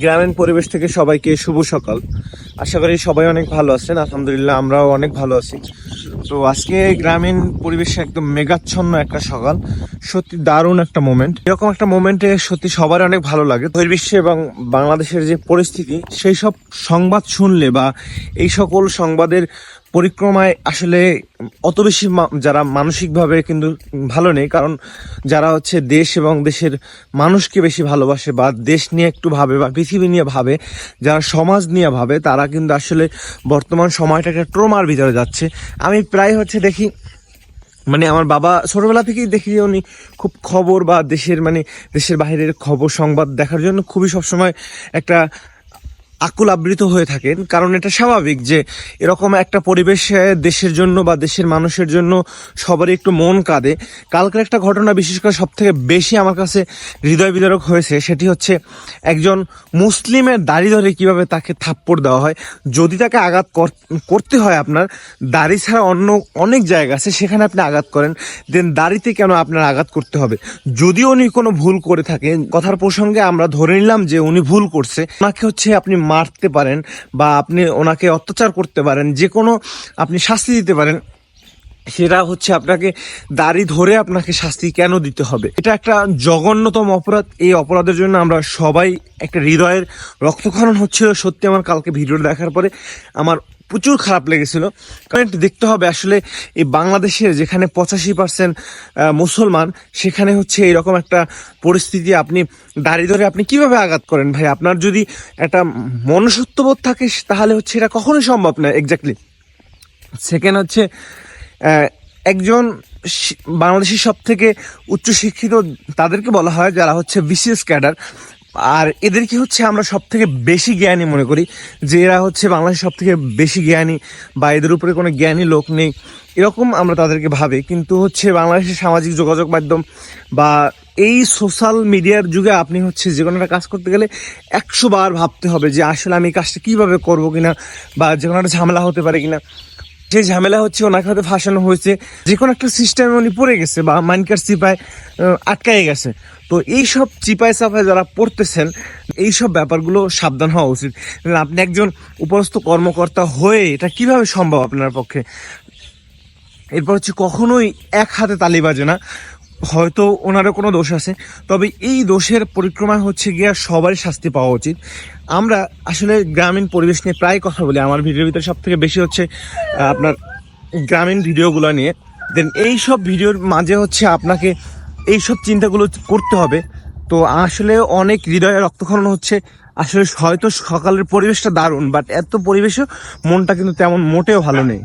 গ্রামীণ পরিবেশ থেকে সবাইকে শুভ সকাল। আশা করি সবাই অনেক ভালো আছেন, আলহামদুলিল্লাহ আমরাও অনেক ভালো আছি। তো আজকে গ্রামীণ পরিবেশে একদম মেঘাচ্ছন্ন একটা সকাল, সত্যি দারুণ একটা মোমেন্ট এরকম একটা মোমেন্টে সত্যি সবার অনেক ভালো লাগে। বহির্বিশ্বে এবং বাংলাদেশের যে পরিস্থিতি, সেই সব সংবাদ শুনলে বা এই সকল সংবাদের পরিক্রমায় আসলে অত বেশি যারা মানসিকভাবে কিন্তু ভালো নেই, কারণ যারা হচ্ছে দেশ এবং দেশের মানুষকে বেশি ভালোবাসে বা দেশ নিয়ে একটু ভাবে বা পৃথিবী নিয়ে ভাবে, যারা সমাজ নিয়ে ভাবে, তারা কিন্তু আসলে বর্তমান সময়টা একটা ট্রোমার ভিতরে যাচ্ছে। আমি প্রায় হচ্ছে দেখি মানে আমার বাবা ছোটোবেলা থেকেই দেখি যে উনি খুব খবর বা দেশের মানে দেশের বাইরের খবর সংবাদ দেখার জন্য খুবই সবসময় একটা আকুল আবৃত হয়ে থাকেন, কারণ এটা স্বাভাবিক যে এরকম একটা পরিবেশে দেশের জন্য বা দেশের মানুষের জন্য সবারই একটু মন কাঁদে। কালকের একটা ঘটনা বিশেষ করে সব থেকে বেশি আমার কাছে হৃদয় বিদারক হয়েছে, সেটি হচ্ছে একজন মুসলিমের দাড়ি ধরে কীভাবে তাকে থাপ্পড় দেওয়া হয়। যদি তাকে আঘাত কর- করতে হয় আপনার, দাড়ি ছাড়া অন্য অনেক জায়গা আছে, সেখানে আপনি আঘাত করেন দেন দাড়িতে কেন আপনার আঘাত করতে হবে? যদিও উনি কোনো ভুল করে থাকেন, কথার প্রসঙ্গে আমরা ধরে নিলাম যে উনি ভুল করছে, ওনাকে হচ্ছে আপনি মারতে পারেন বা আপনি ওনাকে অত্যাচার করতে পারেন যে কোনো আপনি শাস্তি দিতে পারেন, সেটা হচ্ছে আপনাকে দাড়ি ধরে আপনাকে শাস্তি কেন দিতে হবে? এটা একটা জঘন্যতম অপরাধ। এই অপরাধের জন্য আমরা সবাই একটা হৃদয়ের রক্তক্ষরণ হচ্ছিল সত্যি আমার কালকে ভিডিও দেখার পরে আমার প্রচুর খারাপ লেগেছিল। কারণ একটু দেখতে হবে আসলে এই বাংলাদেশের যেখানে পঁচাশি পার্সেন্ট মুসলমান, সেখানে হচ্ছে এরকম একটা পরিস্থিতি আপনি দাঁড়িয়ে ধরে আপনি কীভাবে আঘাত করেন ভাই? আপনার যদি একটা মনুষ্যত্ববোধ থাকে, তাহলে হচ্ছে এটা কখনোই সম্ভব না এক্স্যাক্টলি সেকেন্ড হচ্ছে একজন বাংলাদেশের সব থেকে উচ্চশিক্ষিত তাদেরকে বলা হয়, যারা হচ্ছে বিসিএস ক্যাডার। আর এদেরকে হচ্ছে, আমরা সব থেকে বেশি জ্ঞানী মনে করি, যে এরা হচ্ছে বাংলাদেশের সব থেকে বেশি জ্ঞানী বা এদের উপরে কোনো জ্ঞানী লোক নেই, এরকম আমরা তাদেরকে ভাবি। কিন্তু হচ্ছে বাংলাদেশের সামাজিক যোগাযোগ মাধ্যম বা এই সোশ্যাল মিডিয়ার যুগে আপনি হচ্ছে যে কোনো একটা কাজ করতে গেলে একশো বার ভাবতে হবে যে আসলে আমি এই কাজটা কীভাবে করব কিনা বা যে কোনো একটা ঝামেলা হতে পারে কিনা। যে ঝামেলা হচ্ছে ওনাকে হয়তো ফাঁসানো হয়েছে, যে কোনো একটা সিস্টেমে উনি পড়ে গেছে বা মাইনকার চিপায় আটকায় গেছে। তো এই সব চিপায় চাপায় যারা পড়তেছেন, এই সব ব্যাপারগুলো সাবধান হওয়া উচিত। আপনি একজন উপরস্থ কর্মকর্তা হয়ে এটা কীভাবে সম্ভব আপনার পক্ষে? এরপর হচ্ছে কখনোই এক হাতে তালি বাজে না। হয়তো ওনারও কোনো দোষ আছে। তবে এই দোষের পরিক্রমা হচ্ছে গিয়া সবারই শাস্তি পাওয়া উচিত। আমরা আসলে গ্রামীণ পরিবেশ নিয়ে প্রায় কথা বলি। আমার ভিডিওর ভিতরে সব থেকে বেশি হচ্ছে আপনার গ্রামীণ ভিডিওগুলো নিয়ে। দেন এই সব ভিডিওর মাঝে হচ্ছে আপনাকে এই সব চিন্তাগুলো করতে হবে। তো আসলে অনেক হৃদয়ে রক্তক্ষরণ হচ্ছে। আসলে হয়তো সকালের পরিবেশটা দারুণ বাট এত পরিবেশও মনটা কিন্তু তেমন মোটেও ভালো নেই।